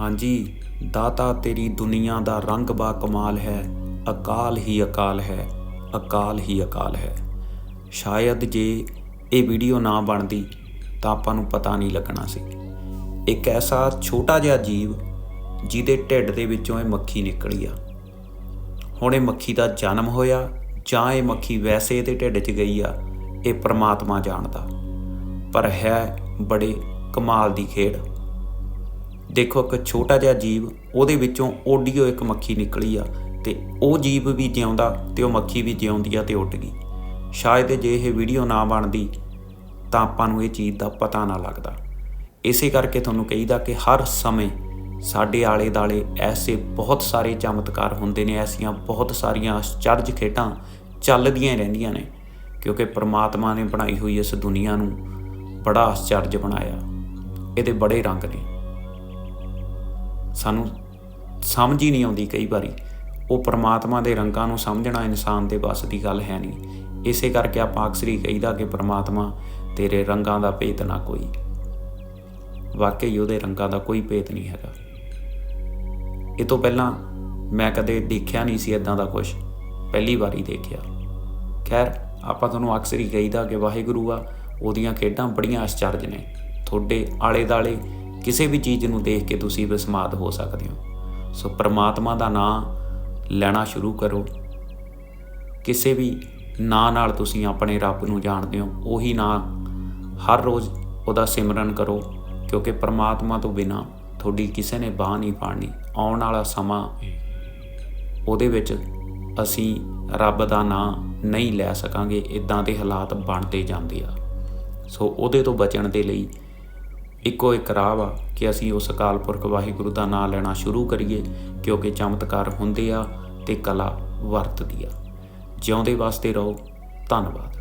ਹਾਂਜੀ, ਦਾਤਾ ਤੇਰੀ ਦੁਨੀਆ ਦਾ ਰੰਗ ਬਾ ਕਮਾਲ ਹੈ, ਅਕਾਲ ਹੀ ਅਕਾਲ ਹੈ, ਅਕਾਲ ਹੀ ਅਕਾਲ ਹੈ। ਸ਼ਾਇਦ ਜੇ ਇਹ ਵੀਡੀਓ ਨਾ ਬਣਦੀ, ਤਾਂ ਆਪਾਂ ਨੂੰ ਪਤਾ ਨਹੀਂ ਲੱਗਣਾ ਸੀ। ਇੱਕ ਐਸਾ ਛੋਟਾ ਜਿਹਾ ਜੀਵ, ਜਿਹਦੇ ਢਿੱਡ ਦੇ ਵਿੱਚੋਂ ਇਹ ਮੱਖੀ ਨਿਕਲੀ ਆ। ਹੁਣ ਇਹ ਮੱਖੀ ਦਾ ਜਨਮ ਹੋਇਆ, ਜਾਂ ਇਹ ਮੱਖੀ ਵੈਸੇ ਇਹਦੇ ਢਿੱਡ 'ਚ ਗਈ ਆ, ਇਹ ਪ੍ਰਮਾਤਮਾ ਜਾਣਦਾ। ਪਰ ਹੈ ਬੜੇ ਕਮਾਲ ਦੀ ਖੇਡ। ਦੇਖੋ ਇੱਕ ਛੋਟਾ ਜਿਹਾ ਜੀਵ, ਉਹਦੇ ਵਿੱਚੋਂ ਓਡੀਓ ਇੱਕ ਮੱਖੀ ਨਿਕਲੀ ਆ ਤੇ ਉਹ ਜੀਵ ਵੀ ਜਿਉਂਦਾ ਤੇ ਉਹ ਮੱਖੀ ਵੀ ਜਿਉਂਦੀ ਆ ਤੇ ਉੱਡ ਗਈ। ਸ਼ਾਇਦ ਜੇ ਇਹ ਵੀਡੀਓ ਨਾ ਬਣਦੀ ਤਾਂ ਆਪਾਂ ਨੂੰ ਇਹ ਚੀਜ਼ ਦਾ ਪਤਾ ਨਾ ਲੱਗਦਾ। ਇਸੇ ਕਰਕੇ ਤੁਹਾਨੂੰ ਕਹੀਦਾ ਕਿ ਹਰ ਸਮੇਂ ਸਾਡੇ ਆਲੇ ਦਾਲੇ ਐਸੇ ਬਹੁਤ ਸਾਰੇ ਚਮਤਕਾਰ ਹੁੰਦੇ ਨੇ, ਐਸੀਆਂ ਬਹੁਤ ਸਾਰੀਆਂ ਅਚਰਜ ਖੇਡਾਂ ਚੱਲਦੀਆਂ ਰਹਿੰਦੀਆਂ ਨੇ, ਕਿਉਂਕਿ ਪ੍ਰਮਾਤਮਾ ਨੇ ਬਣਾਈ ਹੋਈ ਇਸ ਦੁਨੀਆ ਨੂੰ ਬੜਾ ਅਚਰਜ ਬਣਾਇਆ। ਇਹਦੇ ਬੜੇ ਰੰਗ ਨੇ। ਸਾਨੂੰ ਸਮਝ ਹੀ ਨਹੀਂ ਆਉਂਦੀ ਕਈ ਵਾਰੀ। ਉਹ ਪਰਮਾਤਮਾ ਦੇ ਰੰਗਾਂ ਨੂੰ ਸਮਝਣਾ ਇਨਸਾਨ ਦੇ ਵੱਸ ਦੀ ਗੱਲ ਹੈ ਨਹੀਂ। ਇਸੇ ਕਰਕੇ ਆਪਾਂ ਅਕਸਰ ਹੀ ਕਹੀਦਾ ਕਿ ਪਰਮਾਤਮਾ ਤੇਰੇ ਰੰਗਾਂ ਦਾ ਭੇਤ ਨਾ ਕੋਈ। ਵਾਕਈ ਉਹਦੇ ਰੰਗਾਂ ਦਾ ਕੋਈ ਭੇਤ ਨਹੀਂ ਹੈਗਾ। ਇਹ ਤੋਂ ਪਹਿਲਾਂ ਮੈਂ ਕਦੇ ਦੇਖਿਆ ਨਹੀਂ ਸੀ ਇਦਾਂ ਦਾ ਕੁਝ ਪਹਿਲੀ ਵਾਰੀ ਦੇਖਿਆ। ਖੈਰ, ਆਪਾਂ ਤੁਹਾਨੂੰ ਅਕਸਰ ਹੀ ਕਹੀਦਾ ਕਿ ਵਾਹਿਗੁਰੂ ਆ, ਉਹਦੀਆਂ ਖੇਡਾਂ ਬੜੀਆਂ ਅਚਰਜ ਨੇ। ਤੁਹਾਡੇ ਆਲੇ ਦਾਲੇ ਕਿਸੇ ਵੀ ਚੀਜ਼ ਨੂੰ ਦੇਖ ਕੇ ਤੁਸੀਂ ਵਿਸਮਾਦ ਹੋ ਸਕਦੇ ਹੋ। ਸੋ ਪ੍ਰਮਾਤਮਾ ਦਾ ਨਾਮ ਲੈਣਾ ਸ਼ੁਰੂ ਕਰੋ। ਕਿਸੇ ਵੀ ਨਾਂ ਨਾਲ ਤੁਸੀਂ ਆਪਣੇ ਰੱਬ ਨੂੰ ਜਾਣਦੇ ਹੋ, ਉਹੀ ਨਾਂ ਹਰ ਰੋਜ਼ ਉਹਦਾ ਸਿਮਰਨ ਕਰੋ, ਕਿਉਂਕਿ ਪ੍ਰਮਾਤਮਾ ਤੋਂ ਬਿਨਾ ਤੁਹਾਡੀ ਕਿਸੇ ਨੇ ਬਾਹ ਨਹੀਂ ਫੜਨੀ। ਆਉਣ ਵਾਲਾ ਸਮਾਂ ਉਹਦੇ ਵਿੱਚ ਅਸੀਂ ਰੱਬ ਦਾ ਨਾਂ ਨਹੀਂ ਲੈ ਸਕਾਂਗੇ ਇਦਾਂ ਦੇ ਹਾਲਾਤ ਬਣਦੇ ਜਾਂਦੇ ਆ। ਸੋ ਉਹਦੇ ਤੋਂ ਬਚਣ ਦੇ ਲਈ ਇੱਕੋ ਇੱਕ ਰਾਹ ਵਾ ਕਿ ਅਸੀਂ ਉਸ ਅਕਾਲ ਪੁਰਖ ਵਾਹਿਗੁਰੂ ਦਾ ਨਾਮ ਲੈਣਾ ਸ਼ੁਰੂ ਕਰੀਏ, ਕਿਉਂਕਿ ਚਮਤਕਾਰ ਹੁੰਦੇ ਆ ਤੇ ਕਲਾ ਵਰਤਦੀ ਆ। ਜਿਉਂਦੇ ਵਾਸਤੇ ਰਹੋ। ਧੰਨਵਾਦ।